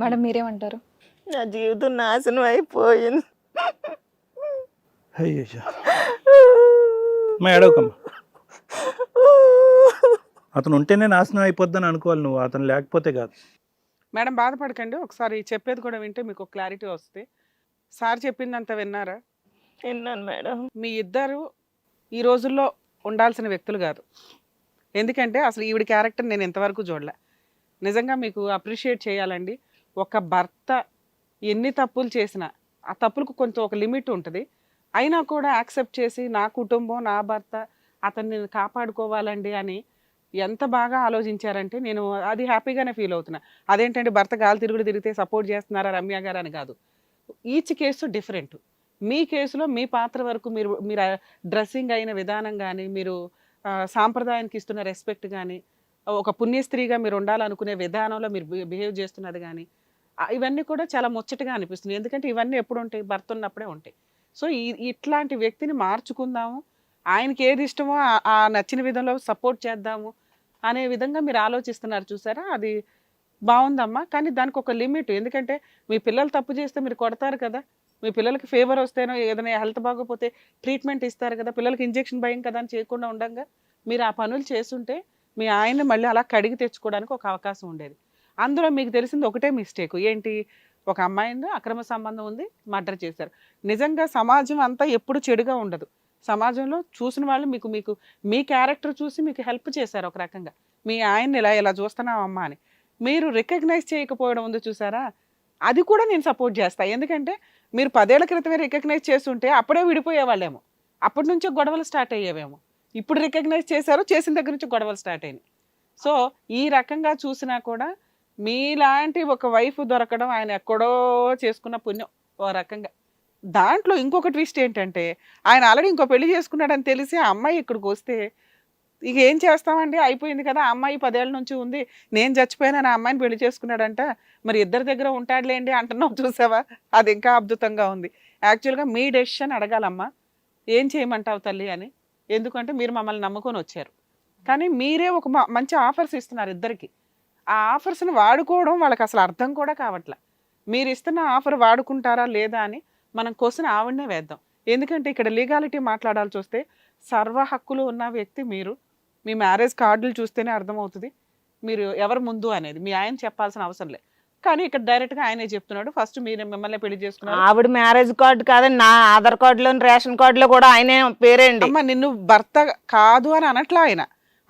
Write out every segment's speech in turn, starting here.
Madam మీరేమంటారు? నా జీవితం నాశనం అయిపోయింది. అయ్యో మా ఏడవకమ్మా అతను ఉంటేనే నాశనం అయిపోద్దని అనుకోవాలి నువ్వు అతను లేకపోతే కాదు. మేడం బాధపడకండి. ఒకసారి చెప్పేది కూడా వింటే మీకు క్లారిటీ వస్తే సార్ చెప్పిందంత విన్నారా? విన్నాను మేడం. మీ ఇద్దరు ఈ రోజుల్లో ఉండాల్సిన వ్యక్తులు కాదు. ఎందుకంటే అసలు ఈవిడ క్యారెక్టర్ నేను ఇంతవరకు చూడలే. నిజంగా మీకు అప్రిషియేట్ చేయాలండి. ఒక భర్త ఎన్ని తప్పులు చేసినా ఆ తప్పులకు కొంచెం ఒక లిమిట్ ఉంటుంది. అయినా కూడా యాక్సెప్ట్ చేసి నా కుటుంబం నా భర్త అతన్ని నేను కాపాడుకోవాలండి అని ఎంత బాగా ఆలోచించారంటే నేను అది హ్యాపీగానే ఫీల్ అవుతున్నా. అదేంటంటే భర్త గాలి తిరుగుడు తిరిగితే సపోర్ట్ చేస్తున్నారా రమ్య గారు అని కాదు. Each case different. మీ కేసులో మీ పాత్ర వరకు మీరు మీరు డ్రెస్సింగ్ అయిన విధానం కానీ మీరు సాంప్రదాయానికి ఇస్తున్న రెస్పెక్ట్ కానీ ఒక పుణ్యస్త్రీగా మీరు ఉండాలనుకునే విధానంలో మీరు బిహేవ్ చేస్తున్నది కానీ ఇవన్నీ కూడా చాలా ముచ్చటగా అనిపిస్తుంది. ఎందుకంటే ఇవన్నీ ఎప్పుడు ఉంటాయి భర్త ఉన్నప్పుడే ఉంటాయి. సో ఇట్లాంటి వ్యక్తిని మార్చుకుందాము ఆయనకి ఏది ఇష్టమో ఆ- ఆ నచ్చిన విధంలో సపోర్ట్ చేద్దాము అనే విధంగా మీరు ఆలోచిస్తున్నారు చూసారా? అది బాగుందమ్మా కానీ దానికి ఒక లిమిట్. ఎందుకంటే మీ పిల్లలు తప్పు చేస్తే మీరు కొడతారు కదా. మీ పిల్లలకి ఫీవర్ వస్తేనో ఏదైనా హెల్త్ బాగోపోతే ట్రీట్మెంట్ ఇస్తారు కదా. పిల్లలకి ఇంజెక్షన్ భయం కదా అని చేయకుండా ఉండగా మీరు ఆ పనులు చేస్తుంటే మీ ఆయన్ని మళ్ళీ అలా కడిగి తెచ్చుకోవడానికి ఒక అవకాశం ఉండేది. అందులో మీకు తెలిసింది ఒకటే మిస్టేక్. ఏంటి? ఒక అమ్మాయిని అక్రమ సంబంధం ఉంది మర్డర్ చేశారు. నిజంగా సమాజం అంతా ఎప్పుడు చెడుగా ఉండదు. సమాజంలో చూసిన వాళ్ళు మీకు మీకు మీ క్యారెక్టర్ చూసి మీకు హెల్ప్ చేశారు ఒక రకంగా. మీ ఆయన్ని ఇలా ఇలా చూస్తున్నావమ్మా అని. మీరు రికగ్నైజ్ చేయకపోవడం ఉంది చూసారా? అది కూడా నేను సపోర్ట్ చేస్తాను ఎందుకంటే మీరు పదేళ్ళ క్రితమే రికగ్నైజ్ చేస్తుంటే అప్పుడే విడిపోయేవాళ్ళేమో. అప్పటి నుంచే గొడవలు స్టార్ట్ అయ్యేవేమో. ఇప్పుడు రికగ్నైజ్ చేశారు చేసిన దగ్గర నుంచి గొడవలు స్టార్ట్ అయినాయి. సో ఈ రకంగా చూసినా కూడా మీలాంటి ఒక వైఫ్ దొరకడం ఆయన ఎక్కడో చేసుకున్న పుణ్యం ఓ రకంగా. దాంట్లో ఇంకొక ట్విస్ట్ ఏంటంటే ఆయన ఆల్రెడీ ఇంకో పెళ్ళి చేసుకున్నాడని తెలిసి ఆ అమ్మాయి ఇక్కడికి వస్తే ఇక ఏం చేస్తామండి? అయిపోయింది కదా ఆ అమ్మాయి పదేళ్ళ నుంచి ఉంది నేను చచ్చిపోయినా నా అమ్మాయిని పెళ్ళి చేసుకున్నాడంట మరి ఇద్దరి దగ్గర ఉంటాడులేండి అంటున్నావు చూసావా? అది ఇంకా అద్భుతంగా ఉంది. యాక్చువల్గా మీ డెసిషన్ అడగాలమ్మా. ఏం చేయమంటావు తల్లి అని. ఎందుకంటే మీరు మమ్మల్ని నమ్ముకొని వచ్చారు. కానీ మీరే ఒక మ- మంచి ఆఫర్స్ ఇస్తున్నారు ఇద్దరికి. ఆ ఆఫర్స్ని వాడుకోవడం వాళ్ళకి అసలు అర్థం కూడా కావట్లే. మీరు ఇస్తున్న ఆఫర్ వాడుకుంటారా లేదా అని మనం క్వశ్చన్ ఆవిడనే వేద్దాం. ఎందుకంటే ఇక్కడ లీగాలిటీ మాట్లాడాల్సి వస్తే సర్వ హక్కులు ఉన్న వ్యక్తి మీరు. మీ మ్యారేజ్ కార్డులు చూస్తేనే అర్థమవుతుంది. మీరు ఎవరు ముందు అనేది మీ ఆయన చెప్పాల్సిన అవసరం లేదు కానీ ఇక్కడ డైరెక్ట్గా ఆయనే చెప్తున్నాడు. ఫస్ట్ మీరు మిమ్మల్ని పెళ్ళి చేసుకున్నారు. ఆవిడ మ్యారేజ్ కార్డు కాదండి నా ఆధార్ కార్డులో రేషన్ కార్డులో కూడా ఆయనే పేరేండి అమ్మ నిన్ను భర్త కాదు అని అనట్లా ఆయన.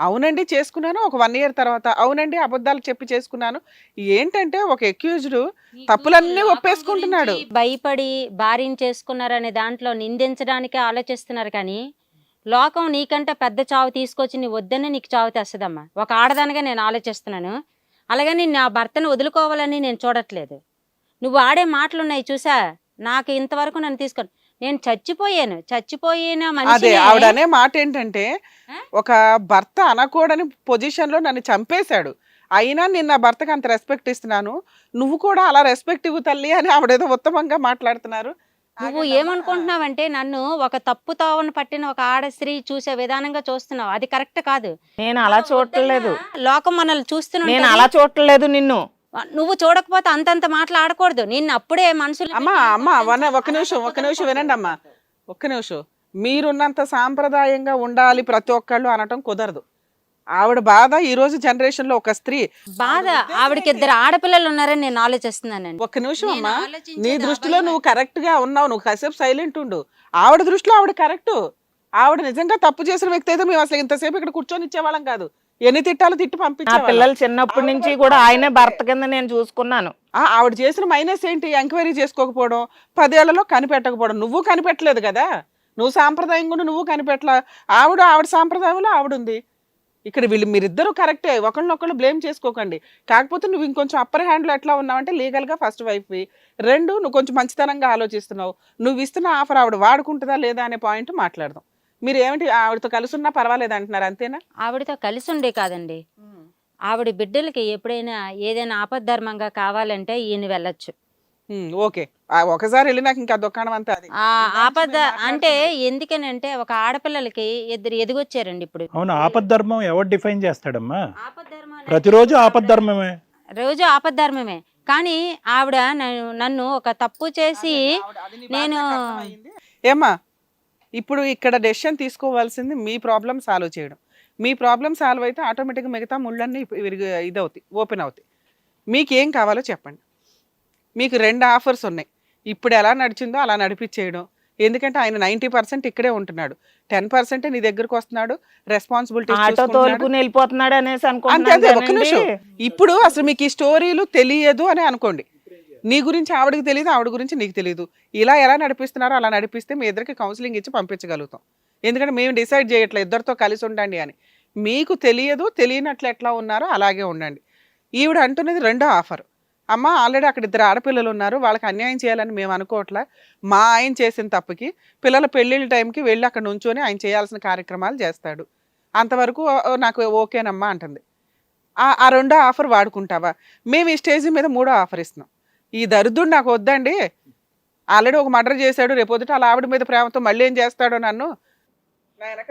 అవునండి చేసుకున్నాను ఒక వన్ ఇయర్ తర్వాత అవునండి అబద్ధాలు చెప్పి చేసుకున్నాను. ఏంటంటే ఒక ఎక్యూజ్డ్ తప్పులన్నీ ఒప్పేసుకుంటున్నాడు. భయపడి భార్యను చేసుకున్నారనే దాంట్లో నిందించడానికే ఆలోచిస్తున్నారు కానీ లోకం నీకంటే పెద్ద చావు తీసుకొచ్చి నీ వద్దనే నీకు చావు తెస్తుందమ్మా. ఒక ఆడదానిగా నేను ఆలోచిస్తున్నాను. అలాగని నా భర్తను వదులుకోవాలని నేను చూడట్లేదు. నువ్వు ఆడే మాటలు ఉన్నాయి చూసా? నాకు ఇంతవరకు నన్ను తీసుకొని నేను చచ్చిపోయాను. చచ్చిపోయిన అదే మనిషి ఆవిడ అనే మాట ఏంటంటే ఆ? ఒక భర్త అనకూడని పొజిషన్లో నన్ను చంపేశాడు. అయినా నేను నా భర్తకు అంత రెస్పెక్ట్ ఇస్తున్నాను. నువ్వు కూడా అలా రెస్పెక్ట్ ఇవ్వు తల్లి అని ఆవిడేదో ఉత్తమంగా మాట్లాడుతున్నారు. నువ్వు ఏమనుకుంటున్నావంటే నన్ను ఒక తప్పు తావను పట్టిన ఒక ఆడ స్త్రీ చూసే విధానంగా చూస్తున్నావు. అది కరెక్ట్ కాదు. నేను అలా చూడట్లేదు. లోకం మనల్ని చూస్తున్నా నేను అలా చూడట్లేదు నిన్ను. నువ్వు చూడకపోతే అంతంత మాటలు ఆడకూడదు. నిన్ను అప్పుడే మనుషులు అమ్మా అమ్మా వన ఒక నిమిషం ఒక నిమిషం వినండి అమ్మా. ఒక్క నిమిషం. మీరున్నంత సాంప్రదాయంగా ఉండాలి ప్రతి ఒక్కళ్ళు అనటం కుదరదు. ఆవిడ బాధ ఈ రోజు జనరేషన్లో ఒక స్త్రీ. బాధ? ఆవిడకి ఇద్దరు ఆడపిల్లలు ఉన్నారని నేను ఆలోచిస్తున్నానండి. ఒక్క నిమిషం అమ్మా. నీ దృష్టిలో. నువ్వు కరెక్ట్గా ఉన్నావు. నువ్వు కాసేపు సైలెంట్ ఉండు. ఆవిడ దృష్టిలో ఆవిడ కరెక్ట్. ఆవిడ నిజంగా తప్పు చేసిన వ్యక్తి అయితే మేము అసలు ఇంతసేపు ఇక్కడ కూర్చొని ఇచ్చేవాళ్ళం కాదు. ఎన్ని తిట్టాలో తిట్టి పంపించేవాళ్ళం. పిల్లలు చిన్నప్పటి నుంచి కూడా ఆయనే భర్త కింద నేను చూసుకున్నాను. ఆవిడ చేసిన మైనస్ ఏంటి? ఎంక్వైరీ చేసుకోకపోవడం పదేళ్ళలో కనిపెట్టకపోవడం. నువ్వు కనిపెట్టలేదు కదా? నువ్వు సాంప్రదాయంగా ఉండి నువ్వు కనిపెట్టలా. ఆవిడ ఆవిడ సాంప్రదాయంలో ఆవిడ ఉంది. ఇక్కడ వీళ్ళు మీరిద్దరూ కరెక్టే. ఒకళ్ళనొకళ్ళు బ్లేమ్ చేసుకోకండి. కాకపోతే నువ్వు ఇంకొంచెం అప్పర్ హ్యాండ్లో ఎట్లా ఉన్నావంటే లీగల్గా ఫస్ట్ వైఫ్వి రెండు నువ్వు కొంచెం మంచితనంగా ఆలోచిస్తున్నావు. నువ్వు ఇస్తున్న ఆఫర్ ఆవిడ వాడుకుంటుందా లేదా అనే పాయింట్ మాట్లాడదాం. మీరు ఏమిటి ఆవిడతో కలిసి ఉన్నా పర్వాలేదు అంటున్నారు అంతేనా? ఆవిడతో కలిసి ఉండే కాదండి. ఆవిడ బిడ్డలకి ఎప్పుడైనా ఏదైనా ఆపద్ధర్మంగా కావాలంటే ఈయన వెళ్ళొచ్చు. ఓకే. ఒకసారి వెళ్ళినాక ఇంకా దుకాణం అంతా అది. ఆపద అంటే ఎందుకనంటే ఒక ఆడపిల్లలకి ఇద్దరు ఎదిగొచ్చారండి ఇప్పుడు. అవును ఆపద్ధర్మం ఎవరు డిఫైన్ చేస్తాడమ్మా? ప్రతిరోజు ఆపద్ధర్మమే. రోజు ఆపద్ధర్మమే. కానీ ఆవిడ నన్ను- నన్ను ఒక తప్పు చేసి నేను ఏమ్మా ఇప్పుడు ఇక్కడ డెసిషన్ తీసుకోవాల్సింది మీ ప్రాబ్లం సాల్వ్ చేయడం. మీ ప్రాబ్లం సాల్వ్ అయితే ఆటోమేటిక్గా మిగతా ముళ్ళన్నీ విరిగి ఇదవుతాయి ఓపెన్ అవుతాయి. మీకు ఏం కావాలో చెప్పండి. మీకు రెండు ఆఫర్స్ ఉన్నాయి. ఇప్పుడు ఎలా నడిచిందో అలా నడిపించేయడం ఎందుకంటే ఆయన నైంటీ పర్సెంట్ ఇక్కడే ఉంటున్నాడు. టెన్ పర్సెంట్ నీ దగ్గరకు వస్తున్నాడు రెస్పాన్సిబిలిటీ వెళ్ళిపోతున్నాడు అనేసి ఇప్పుడు అసలు మీకు ఈ స్టోరీలు తెలియదు అని అనుకోండి. నీ గురించి ఆవిడకి తెలియదు ఆవిడ గురించి నీకు తెలియదు ఇలా ఎలా నడిపిస్తున్నారో అలా నడిపిస్తే మీ ఇద్దరికి కౌన్సిలింగ్ ఇచ్చి పంపించగలుగుతాం. ఎందుకంటే మేము డిసైడ్ చేయట్లేదు ఇద్దరితో కలిసి ఉండండి అని. మీకు తెలియదు తెలియనట్లు ఎట్లా ఉన్నారో అలాగే ఉండండి. ఈవిడ అంటున్నది రెండో ఆఫర్. అమ్మ ఆల్రెడీ అక్కడ ఇద్దరు ఆడపిల్లలు ఉన్నారు వాళ్ళకి అన్యాయం చేయాలని మేము అనుకోవట్లే. మా ఆయన చేసిన తప్పుకి పిల్లల పెళ్ళిళ్ళ టైంకి వెళ్ళి అక్కడ నుంచొని ఆయన చేయాల్సిన కార్యక్రమాలు చేస్తాడు. అంతవరకు "ఓ, నాకు ఓకేనమ్మా అంటుంది. ఆ- ఆ రెండో ఆఫర్ వాడుకుంటావా? మేము ఈ స్టేజ్ మీద మూడో ఆఫర్ ఇస్తున్నాం. ఈ దరిద్రుడు నాకు వద్దండి. ఆల్రెడీ ఒక మర్డర్ చేశాడు రేపొద్దుట అలా ఆవిడ మీద ప్రేమతో మళ్ళీ ఏం చేస్తాడో నన్ను?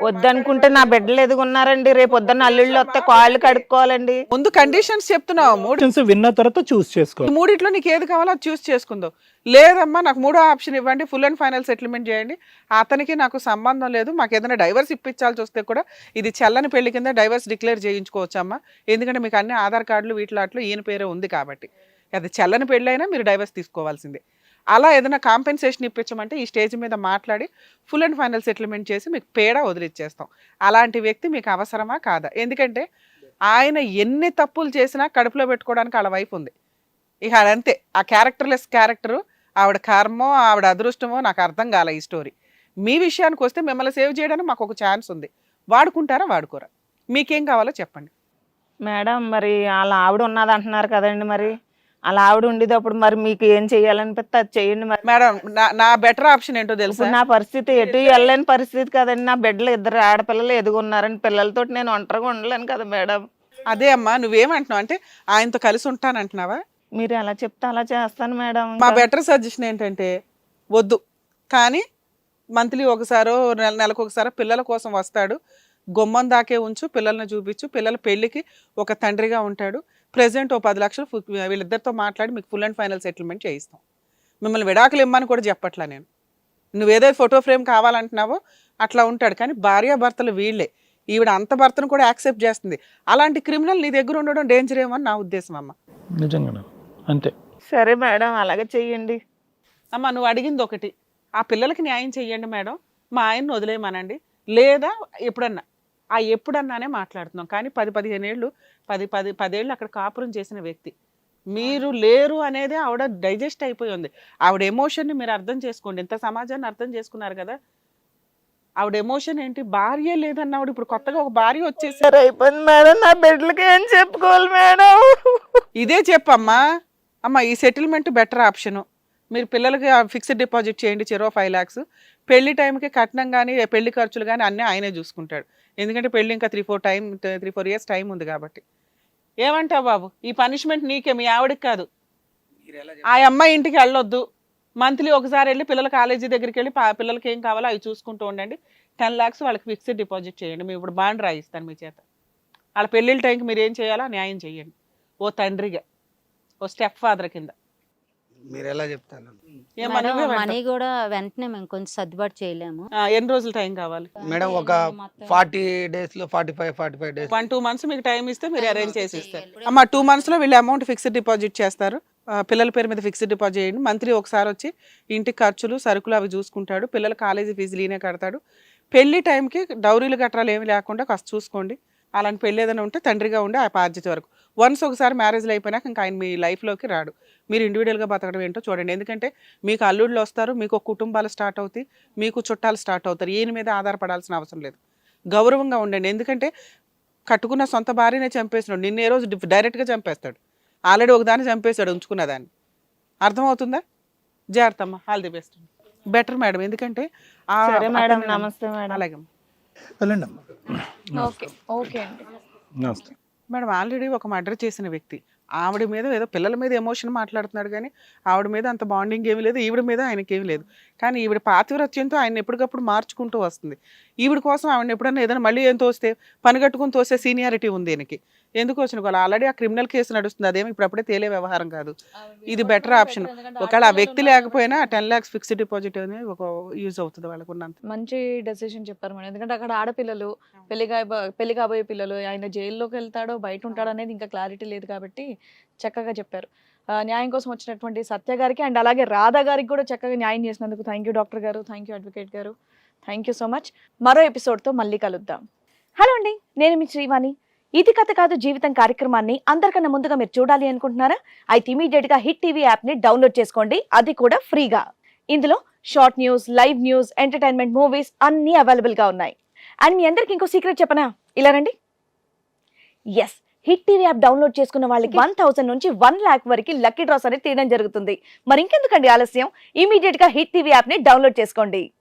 వద్దనుకుంటే నా బిడ్డలు ఎదుగున్నారండి. రేపు వద్దన్న అల్లుళ్ళు వస్తే కాళ్ళు కడుక్కోవాలండి. ముందు కండిషన్స్ చెప్తున్నావు. మూడు విన్న తర్వాత చూస్ చేసుకో. ఈ మూడిట్లో నీకు ఏది కావాలో అది చూస్ చేసుకుందాం లేదమ్మా నాకు మూడో ఆప్షన్ ఇవ్వండి. ఫుల్ అండ్ ఫైనల్ సెటిల్మెంట్ చేయండి. అతనికి నాకు సంబంధం లేదు. మాకు ఏదైనా డైవర్స్ ఇప్పించాల్సి వస్తే కూడా ఇది చల్లని పెళ్ళి కింద డైవర్స్ డిక్లేర్ చేయించుకోవచ్చమ్మా. ఎందుకంటే మీకు అన్ని ఆధార్ కార్డులు వీటిలాట్లో ఈయన పేరే ఉంది కాబట్టి. అది చల్లని పెళ్ళైనా మీరు డైవర్స్ తీసుకోవాల్సిందే. అలా ఏదైనా కాంపెన్సేషన్ ఇప్పించమంటే ఈ స్టేజ్ మీద మాట్లాడి ఫుల్ అండ్ ఫైనల్ సెటిల్మెంట్ చేసి మీకు పేడ వదిలిచ్చేస్తాం. అలాంటి వ్యక్తి మీకు అవసరమా కాదా? ఎందుకంటే ఆయన ఎన్ని తప్పులు చేసినా కడుపులో పెట్టుకోవడానికి వాళ్ళ వైపు ఉంది. ఇక అదంతే ఆ క్యారెక్టర్లెస్ క్యారెక్టరు ఆవిడ కర్మో ఆవిడ అదృష్టమో నాకు అర్థం కాలే ఈ స్టోరీ. మీ విషయానికి వస్తే మిమ్మల్ని సేవ్ చేయడానికి మాకు ఒక ఛాన్స్ ఉంది. వాడుకుంటారా వాడుకోరా? మీకేం కావాలో చెప్పండి. మేడం మరి వాళ్ళ ఆవిడ ఉన్నది అంటున్నారు కదండి మరి. అలా ఆవిడ ఉండేటప్పుడు మరి మీకు ఏం చేయాలనిపిస్తే అది చేయండి మరి. మేడం నా నా బెటర్ ఆప్షన్ ఏంటో తెలుసా? ఇప్పుడు నా పరిస్థితి ఎటు వెళ్ళలేని పరిస్థితి కదండి. నా బిడ్డలు ఇద్దరు ఆడపిల్లలు ఎదుగున్నారని పిల్లలతో నేను ఒంటరిగా ఉండలేను కదా మేడం. అదే అమ్మా నువ్వేమంటున్నావు? అంటే ఆయనతో కలిసి ఉంటానంటున్నావా? మీరు ఎలా చెప్తే అలా చేస్తాను మేడం మా. బెటర్ సజెషన్ ఏంటంటే వద్దు. కానీ మంత్లీ ఒకసారో నెల నెలకు ఒకసారో పిల్లల కోసం వస్తాడు. గుమ్మం దాకే ఉంచు పిల్లల్ని చూపించు. పిల్లల పెళ్ళికి ఒక తండ్రిగా ఉంటాడు. ప్రెసెంట్ ఓ పది లక్షలు వీళ్ళిద్దరితో మాట్లాడి మీకు ఫుల్ అండ్ ఫైనల్ సెటిల్మెంట్ చేయిస్తాం. మిమ్మల్ని విడాకులు ఇమ్మని కూడా చెప్పట్లా నేను. నువ్వేదో ఫోటో ఫ్రేమ్ కావాలంటున్నావో అట్లా ఉంటాడు. కానీ భార్యాభర్తలు వీళ్ళే. ఈవిడ అంత భర్తను కూడా యాక్సెప్ట్ చేస్తుంది. అలాంటి క్రిమినల్ నీ దగ్గర ఉండడం డేంజర్ ఏమో అని నా ఉద్దేశం అమ్మ. నిజంగా అంతే. సరే మేడం అలాగే చెయ్యండి. అమ్మ నువ్వు అడిగింది ఒకటి. ఆ పిల్లలకి న్యాయం చెయ్యండి మేడం. మా ఆయన్ని వదిలేయమనండి. లేదా ఎప్పుడన్నా ఆ ఎప్పుడన్నానే మాట్లాడుతున్నాం. కానీ పది పదిహేను ఏళ్ళు పది పది పదేళ్ళు అక్కడ కాపురం చేసిన వ్యక్తి. మీరు లేరు అనేది ఆవిడ డైజెస్ట్ అయిపోయి ఉంది. ఆవిడ ఎమోషన్ని మీరు అర్థం చేసుకోండి. ఇంత సమాజాన్ని అర్థం చేసుకున్నారు కదా? ఆవిడ ఎమోషన్ ఏంటి? భార్య లేదన్నావిడ ఇప్పుడు కొత్తగా ఒక భార్య వచ్చేసి సరే అయిపోయింది మేడం నా బిడ్డలకి ఏం చెప్పుకోవాలి మేడం? ఇదే చెప్పమ్మా. అమ్మ ఈ సెటిల్మెంట్ బెటర్ ఆప్షను. మీరు పిల్లలకి ఫిక్స్డ్ డిపాజిట్ చేయండి చెరో ఫైవ్ ల్యాక్స్ పెళ్ళి టైంకి కట్నం కానీ పెళ్ళి ఖర్చులు కానీ అన్నీ ఆయనే చూసుకుంటాడు. ఎందుకంటే పెళ్ళి ఇంకా three four time three four years time ఉంది కాబట్టి. ఏమంటావు బాబు? ఈ పనిష్మెంట్ నీకే మీ ఆవిడకి కాదు. ఆ అమ్మాయి ఇంటికి వెళ్ళొద్దు. మంత్లీ ఒకసారి వెళ్ళి పిల్లల కాలేజీ దగ్గరికి వెళ్ళి పిల్లలకి ఏం కావాలో అవి చూసుకుంటూ ఉండండి. టెన్ ల్యాక్స్ వాళ్ళకి ఫిక్స్డ్ డిపాజిట్ చేయండి. మేము ఇప్పుడు బాండ్ రాయిస్తాను మీ చేత. వాళ్ళ పెళ్ళిళ్ళ టైంకి మీరు ఏం చేయాలో న్యాయం చేయండి. ఓ తండ్రిగా ఓ స్టెప్ ఫాదర్ కింద. మీరు ఎలా చెప్తాను? మనీ కూడా వెంటనే మేము కొంచెం సర్దుబాటు చేయలేము. ఆ, ఎన్ని రోజులు టైం కావాలి? మేడం ఒక ఫార్టీ డేస్లో forty five forty five days. One two months మీకు టైం ఇస్తే మీరు అరేంజ్ చేసి ఇస్తారు. అమ్మ టూ మంత్స్లో వీళ్ళు అమౌంట్ ఫిక్స్డ్ డిపాజిట్ చేస్తారు. పిల్లల పేరు మీద ఫిక్స్డ్ డిపాజిట్ చేయండి. మంత్లీ ఒకసారి వచ్చి ఇంటి ఖర్చులు సరుకులు అవి చూసుకుంటాడు. పిల్లల కాలేజీ ఫీజులు ఈయనే కడతాడు. పెళ్ళి టైంకి డౌరీలు గట్రాలు ఏమి లేకుండా కాస్త చూసుకోండి. అలాంటి పెళ్ళి ఏదైనా ఉంటే తండ్రిగా ఉండి ఆ బాధ్యత వరకు. వన్స్ ఒకసారి మ్యారేజ్లు అయిపోయినాక ఇంకా ఆయన మీ లైఫ్లోకి రాడు. మీరు ఇండివిజువల్గా బతకడం ఏంటో చూడండి. ఎందుకంటే మీకు అల్లుళ్ళు వస్తారు మీకు ఒక కుటుంబాలు స్టార్ట్ అవుతాయి మీకు చుట్టాలు స్టార్ట్ అవుతారు. ఈయన మీద ఆధారపడాల్సిన అవసరం లేదు. గౌరవంగా ఉండండి. ఎందుకంటే కట్టుకున్న సొంత భార్యనే చంపేసినాడు. నిన్న ఏ రోజు డైరెక్ట్గా చంపేస్తాడు. ఆల్రెడీ ఒకదాన్ని చంపేశాడు ఉంచుకున్న దాన్ని అర్థమవుతుందా? జాగ్రత్త అమ్మా. All the best better madam ఎందుకంటే అలాగే. వెళ్ళండి అమ్మా. ఓకే ఓకే అండి. నమస్తే. మేడం ఆల్రెడీ ఒక మర్డర్ చేసిన వ్యక్తి. ఆవిడ మీద ఏదో పిల్లల మీద ఎమోషన్ మాట్లాడుతున్నాడు కానీ ఆవిడ మీద అంత బాండింగ్ ఏమీ లేదు ఈవిడ మీద ఆయనకి ఏమీ లేదు. కానీ ఈవిడ పాతివ్రత్యంతో ఆయన ఎప్పటికప్పుడు మార్చుకుంటూ వస్తుంది. ఈవిడ కోసం ఆవిడ ఎప్పుడన్నా ఏదైనా మళ్ళీ ఏం తోస్తే పని కట్టుకుని తోసే సీనియారిటీ ఉంది ఈయనకి. ఎందుకు వచ్చిన వాళ్ళు? ఆల్రెడీ ఆ క్రిమినల్ కేసు నడుస్తుంది. అదేమి ఇప్పుడు అప్పుడే తేలే వ్యవహారం కాదు. ఇది బెటర్ ఆప్షన్ ఒకవేళ ఆ వ్యక్తి లేకపోయినా టెన్ ల్యాక్స్ ఫిక్స్డ్ డిపాజిట్ అనేది ఒక యూజ్ అవుతుంది వాళ్ళకు ఉన్నంత. మంచి డెసిషన్ చెప్పారు మేడం. ఎందుకంటే అక్కడ ఆడపిల్లలు పెళ్ళి పెళ్ళి కాబోయే పిల్లలు ఆయన జైల్లోకి వెళ్తాడో బయట ఉంటాడో అనేది ఇంకా క్లారిటీ లేదు కాబట్టి చక్కగా చెప్పారు. న్యాయం కోసం వచ్చినటువంటి సత్య గారికి అండ్ అలాగే రాధా గారికి కూడా చక్కగా న్యాయం చేసినందుకు థ్యాంక్ యూ డాక్టర్ గారు. థ్యాంక్ యూ అడ్వకేట్ గారు. థ్యాంక్ యూ సో మచ్ మరో ఎపిసోడ్తో మళ్ళీ కలుద్దాం. హలో అండి నేను మీ శ్రీవాణి. ఇది కథ కాదు జీవితం కార్యక్రమాన్ని అందరికన్నా ముందుగా మీరు చూడాలి అనుకుంటున్నారా? అయితే ఇమీడియట్గా హిట్ టీవీ యాప్ని డౌన్లోడ్ చేసుకోండి. అది కూడా ఫ్రీగా. ఇందులో short news live news entertainment movies అన్నీ అవైలబుల్గా ఉన్నాయి. అండ్ మీ అందరికి ఇంకో సీక్రెట్ చెప్పనా? ఇలా రండి. S hit TV app download చేసుకున్న వాళ్ళకి వన్ థౌసండ్ నుంచి వన్ లాక్ వరకు లక్కీ డ్రాస్ అనేది తీయడం జరుగుతుంది. మరి ఇంకెందుకండి ఆలస్యం? ఇమీడియట్గా హిట్ టీవీ యాప్ని డౌన్లోడ్ చేసుకోండి.